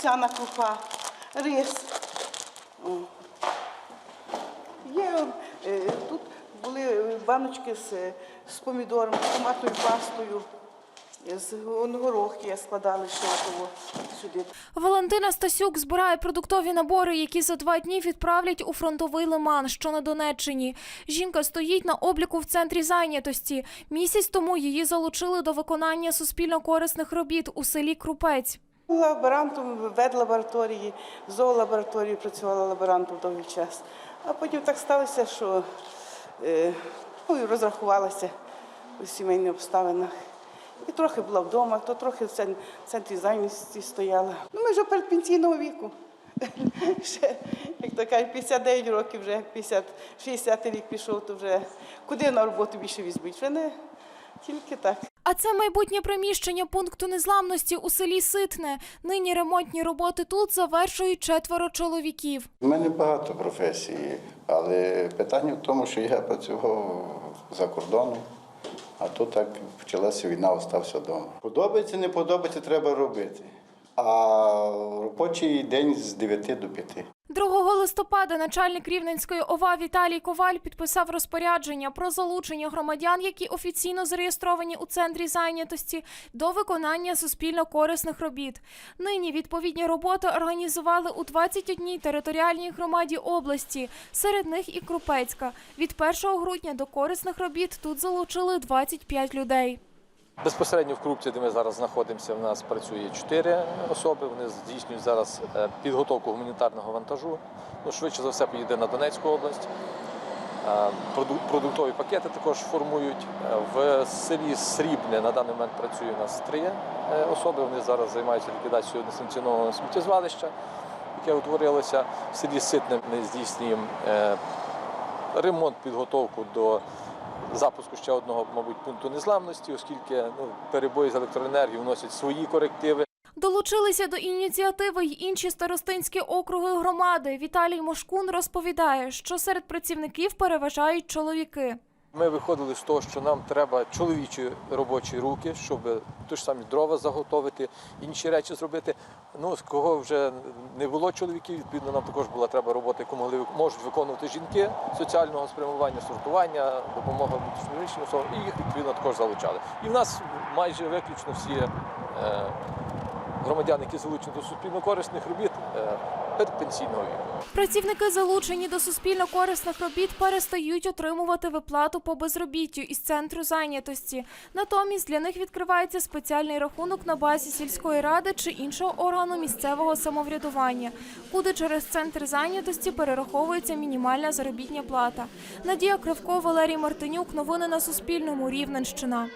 вівсяна крупа, рис. Є е, тут були баночки з, з помідором, з томатною пастою, з горохи я складала того сюди. Валентина Стасюк збирає продуктові набори, які за два дні відправлять у фронтовий лиман, що на Донеччині. Жінка стоїть на обліку в центрі зайнятості. Місяць тому її залучили до виконання суспільно-корисних робіт у селі Крупець. Лаборантом в ветлабораторії, в зоолабораторії працювала лаборантом довгий час. А потім так сталося, що е, ну, і розрахувалася у сімейних обставинах. І трохи була вдома, то трохи в центрі зайнятості стояла. Ну, ми вже передпенсійного віку. Ще, як то кажуть, 59 років вже, 50, 60 рік пішов, то вже куди на роботу більше візьмуть? Вже не тільки так. А це майбутнє приміщення пункту незламності у селі Ситне. Нині ремонтні роботи тут завершують четверо чоловіків. У мене багато професій, але питання в тому, що я працював за кордоном, а тут так почалася війна, остався вдома. Подобається, не подобається, треба робити. А робочий день з 9 до 5. 2 листопада начальник Рівненської ОВА Віталій Коваль підписав розпорядження про залучення громадян, які офіційно зареєстровані у центрі зайнятості, до виконання суспільно-корисних робіт. Нині відповідні роботи організували у 21 територіальній громаді області, серед них і Крупецька. Від 1 грудня до корисних робіт тут залучили 25 людей. Безпосередньо в Крупці, де ми зараз знаходимося, в нас працює чотири особи. Вони здійснюють зараз е, підготовку гуманітарного вантажу. Ну, швидше за все поїде на Донецьку область. Е, Продуктові пакети також формують. Е, В селі Срібне на даний момент працює у нас три особи. Вони зараз займаються ліквідацією несанкціонованого сміттєзвалища, яке утворилося. В селі Ситне ми здійснюємо ремонт, підготовку до запуску ще одного, мабуть, пункту незламності, оскільки ну, перебої з електроенергією вносять свої корективи. Долучилися до ініціативи й інші старостинські округи громади. Віталій Мошкун розповідає, що серед працівників переважають чоловіки. Ми виходили з того, що нам треба чоловічі робочі руки, щоб ті ж самі дрова заготовити, інші речі зробити. Ну, з кого вже не було чоловіків, відповідно, нам також була треба робота, яку могли можуть виконувати жінки соціального спрямування, сортування, допомога внутрішнім особам, і їх відповідно також залучали. І в нас майже виключно всі е, громадяни, які залучені до суспільно-корисних робіт, е, передпенсійного віку. Працівники, залучені до суспільно-корисних робіт, перестають отримувати виплату по безробіттю із центру зайнятості. Натомість для них відкривається спеціальний рахунок на базі сільської ради чи іншого органу місцевого самоврядування, куди через центр зайнятості перераховується мінімальна заробітня плата. Надія Кривко, Валерій Мартинюк. Новини на Суспільному. Рівненщина.